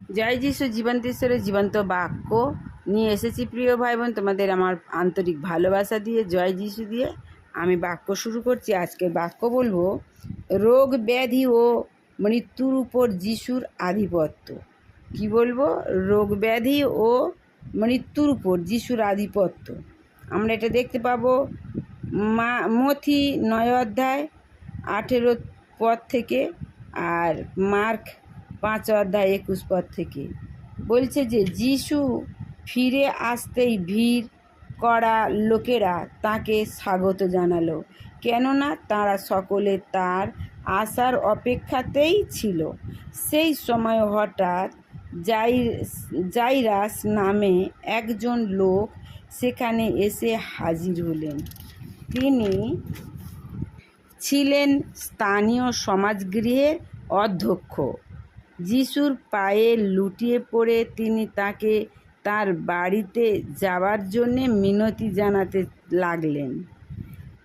জয় যিশু, জীবন্ত ঈশ্বরের জীবন্ত বাক্য নিয়ে এসেছি প্রিয় ভাই বোন তোমাদের আমার আন্তরিক ভালোবাসা দিয়ে, জয় যিশু দিয়ে আমি বাক্য শুরু করছি। আজকে বাক্য বলব, রোগ, ব্যাধি ও মৃত্যুর উপর যিশুর আধিপত্য। কি বলব? রোগ, ব্যাধি ও মৃত্যুর উপর যিশুর আধিপত্য। আমরা এটা দেখতে পাবো মা, মথি নয় অধ্যায় আঠেরো পদ থেকে আর মার্ক পাঁচ অধ্যায় একুশ পদ থেকে। বলছে যে, যিশু ফিরে আসতেই ভিড় করা লোকেরা তাকে স্বাগত জানালো, কেননা তারা সকলে তার আসার অপেক্ষাতেই ছিল। সেই সময় হঠাৎ জাই জাইরাস নামে একজন লোক সেখানে এসে হাজির হলেন। তিনি ছিলেন স্থানীয় সমাজগৃহের অধ্যক্ষ। যিশুর পায়ে লুটিয়ে পড়ে তিনি তাকে তার বাড়িতে যাওয়ার জন্যে মিনতি জানাতে লাগলেন।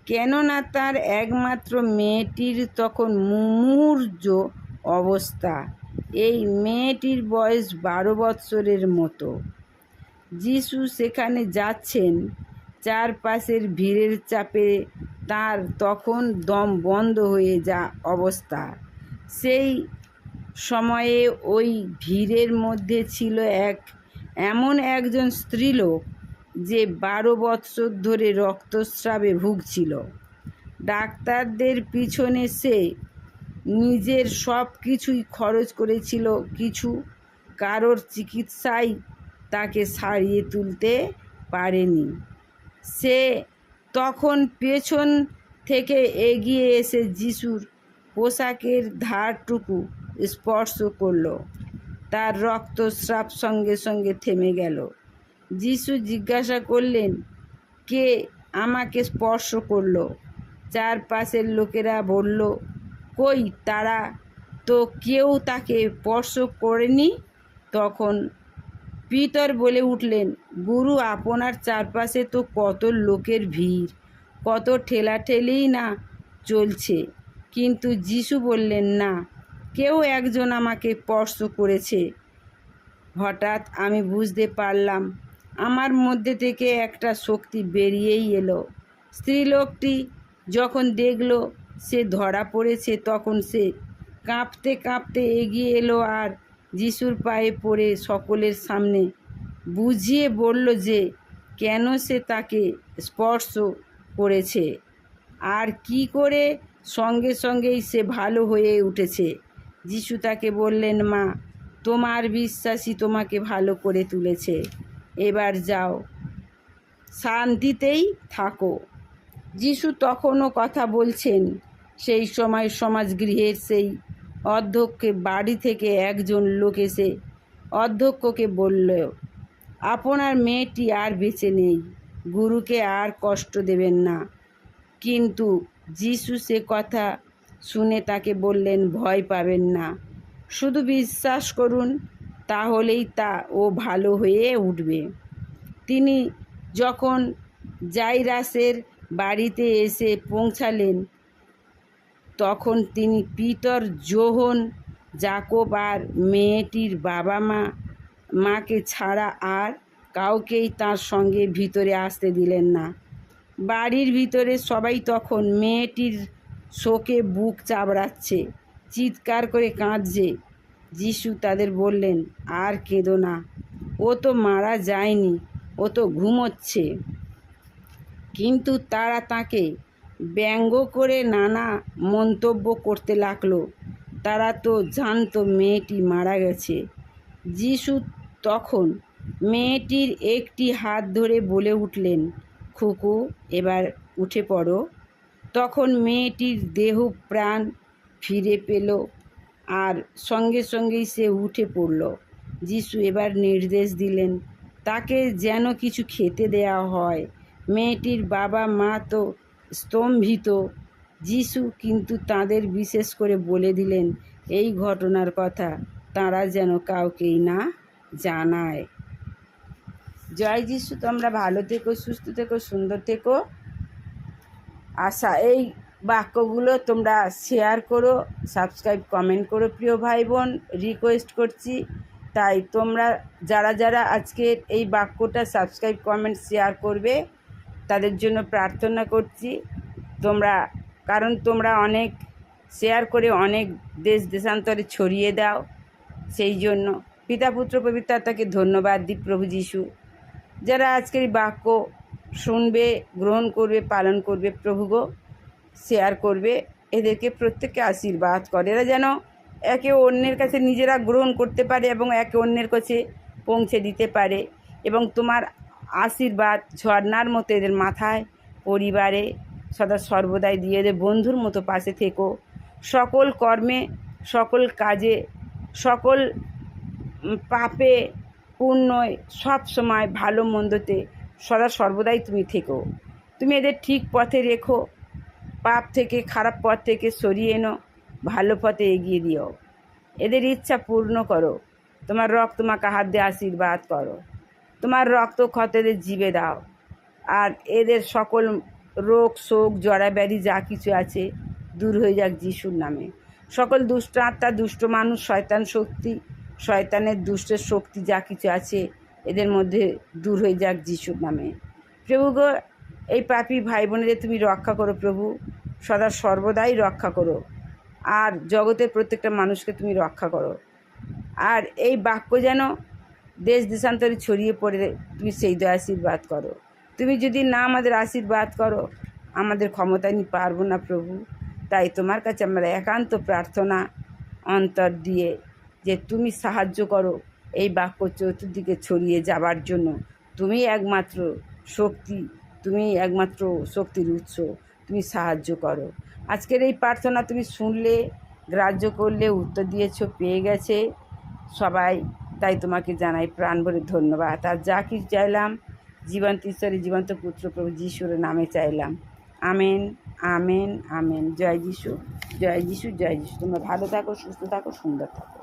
কেননা তার একমাত্র মেয়েটির তখন মুমূর্য অবস্থা। এই মেয়েটির বয়স বারো বৎসরের মতো। যিশু সেখানে যাচ্ছেন, চারপাশের ভিড়ের চাপে তার তখন দম বন্ধ হয়ে যা অবস্থা। সেই সময়ে ওই ভিড়ের মধ্যে ছিল এক, এমন একজন স্ত্রীলোক যে বারো বৎসর ধরে রক্তস্রাবে ভুগছিল। ডাক্তারদের পিছনে সে নিজের সব কিছুই খরচ করেছিল, কিছু কারোর চিকিৎসায় তাকে সারিয়ে তুলতে পারেনি। সে তখন পেছন থেকে এগিয়ে এসে যিশুর পোশাকের ধারটুকু স্পর্শ করল। তার রক্তস্রাব সঙ্গে সঙ্গে থেমে গেল। যিশু জিজ্ঞাসা করলেন, কে আমাকে স্পর্শ করল? চারপাশের লোকেরা বলল, কই তারা? তো কেউ তাকে স্পর্শ করেনি? তখন পিতর বলে উঠলেন, গুরু, আপনার চারপাশে তো কত লোকের ভিড়, কত ঠেলাঠেলিই না চলছে। কিন্তু যিশু বললেন, না কেউ একজন আমাকে স্পর্শ করেছে। হঠাৎ আমি বুঝতে পারলাম, আমার মধ্যে থেকে একটা শক্তি বেরিয়েই এলো। স্ত্রীলোকটি যখন দেখল, সে ধরা পড়েছে তখন সে কাঁপতে কাঁপতে এগিয়ে এলো আর যিশুর পায়ে পড়ে সকলের সামনে বুঝিয়ে বলল যে, কেন সে তাকে স্পর্শ করেছে? আর কি করে সঙ্গে সঙ্গেই সে ভালো হয়ে উঠেছে? যিশু তাকে বললেন, মা, তোমার বিশ্বাসী তোমাকে ভালো করে তুলেছে। এবার যাও, শান্তিতেই থাকো। যিশু তখনও কথা বলছেন, সেই সময় সমাজগৃহের সেই অধ্যক্ষকে, বাড়ি থেকে একজন লোক এসে অধ্যক্ষকে বলল, আপনার মেয়েটি আর বেঁচে নেই, গুরুকে আর কষ্ট দেবেন না। কিন্তু যিশু সে কথা শুনে তাকে বললেন, ভয় পাবেন না। শুধু বিশ্বাস করুন, তাহলেই তা ও ভালো হয়ে উঠবে। তিনি যখন জাইরাসের বাড়িতে এসে পৌঁছালেন, তখন তিনি পিতর জোহন জাকব আর মেয়েটির বাবা মা, মাকে ছাড়া আর কাউকেই তার সঙ্গে ভিতরে আসতে দিলেন না। বাড়ির ভিতরে সবাই তখন মেয়েটির শোকে বুক চাবড়াচ্ছে, চিৎকার করে কাঁদছে। যিশু তাদের বললেন, আর কেঁদো না, ও তো মারা যায়নি, ও তো ঘুমোচ্ছে। কিন্তু তারা তাকে ব্যঙ্গ করে নানা মন্তব্য করতে লাগল। তারা তো জানতো মেয়েটি মারা গেছে। যিশু তখন মেয়েটির একটি হাত ধরে বলে উঠলেন, খুকু, এবার উঠে পড়ো। তখন মেয়েটির দেহ প্রাণ ফিরে পেল আর সঙ্গে সঙ্গেই সে উঠে পড়ল। যিশু এবার নির্দেশ দিলেন, তাকে যেন কিছু খেতে দেয়া হয়। মেয়েটির বাবা মা তো স্তম্ভিত। যিশু কিন্তু তাদের বিশেষ করে বলে দিলেন, এই ঘটনার কথা তারা যেন কাউকেই না জানায়। জয় যিশু, তোমরা ভালো থেকো, সুস্থ থেকো, সুন্দর থেকো। আশা, এই বাক্যগুলো তোমরা শেয়ার করো সাবস্ক্রাইব কমেন্ট করো প্রিয় ভাই বোন রিকোয়েস্ট করছি, তাই তোমরা যারা যারা আজকের এই বাক্যটা সাবস্ক্রাইব কমেন্ট শেয়ার করবে, তাদের জন্য প্রার্থনা করছি। তোমরা, কারণ তোমরা অনেক শেয়ার করে অনেক দেশ দেশান্তরে ছড়িয়ে দাও, সেই জন্য পিতা, পুত্র, পবিত্র আত্মাকে ধন্যবাদ দিই প্রভু যিশু। যারা আজকের বাক্য শুনবে, গ্রহণ করবে, পালন করবে, প্রভু গো শেয়ার করবে, এদেরকে প্রত্যেককে আশীর্বাদ করে। এরা যেন একে অন্যের কাছে নিজেরা গ্রহণ করতে পারে এবং একে অন্যের কাছে পৌঁছে দিতে পারে এবং তোমার আশীর্বাদ ঝর্নার মতো এদের মাথায় পরিবারে সদা সর্বদাই দিয়ে এদের বন্ধুর মতো পাশে থেকো। সকল কর্মে, সকল কাজে, সকল পাপে, পুণ্যয় সব সময় ভালো মন্দতে সদা সর্বদাই তুমি থেকো। তুমি এদের ঠিক পথে রেখো। পাপ থেকে, খারাপ পথ থেকে সরিয়ে এনো। ভালো পথে এগিয়ে দিও। এদের ইচ্ছা পূর্ণ করো। তোমার রক্ত তোমাকে হাত দিয়ে আশীর্বাদ করো। তোমার রক্ত ক্ষত এদের জীবে দাও। আর এদের সকল রোগ, শোক জড়া ব্যাধি যা কিছু আছে, দূর হয়ে যাক যিশুর নামে। সকল দুষ্ট আত্মা, দুষ্ট মানুষ, শয়তান শক্তি, শয়তানের দুষ্টের শক্তি যা কিছু আছে এদের মধ্যে দূর হয়ে যাক যিশুর নামে। প্রভু গো এই পাপি ভাই বোনেদের তুমি রক্ষা করো প্রভু, সদা সর্বদাই রক্ষা করো, আর জগতের প্রত্যেকটা মানুষকে তুমি রক্ষা করো। আর এই বাক্য যেন দেশ দেশান্তরে ছড়িয়ে পড়ে, তুমি সেই দয় আশীর্বাদ করো। তুমি যদি না আমাদের আশীর্বাদ করো, আমাদের ক্ষমতা নিয়ে পারব না প্রভু। তাই তোমার কাছে আমরা একান্ত প্রার্থনা, অন্তর দিয়ে যে তুমি সাহায্য করো এই বাক্য চতুর্দিকে ছড়িয়ে যাবার জন্য। তুমি একমাত্র শক্তি, তুমি একমাত্র শক্তির উৎস, তুমি সাহায্য করো। আজকের এই প্রার্থনা তুমি শুনলে, গ্রাহ্য করলে, উত্তর দিয়েছ, পেয়ে গেছে সবাই। তাই তোমাকে জানাই প্রাণ ভরে ধন্যবাদ। আর যা কিছু চাইলাম, জীবন্ত ঈশ্বরের জীবন্ত পুত্র প্রভু যিশুর নামে চাইলাম। Amen amen amen. জয় যিশু জয় যিশু জয় যিশু। তোমরা ভালো থাকো, সুস্থ থাকো, সুন্দর থাকো।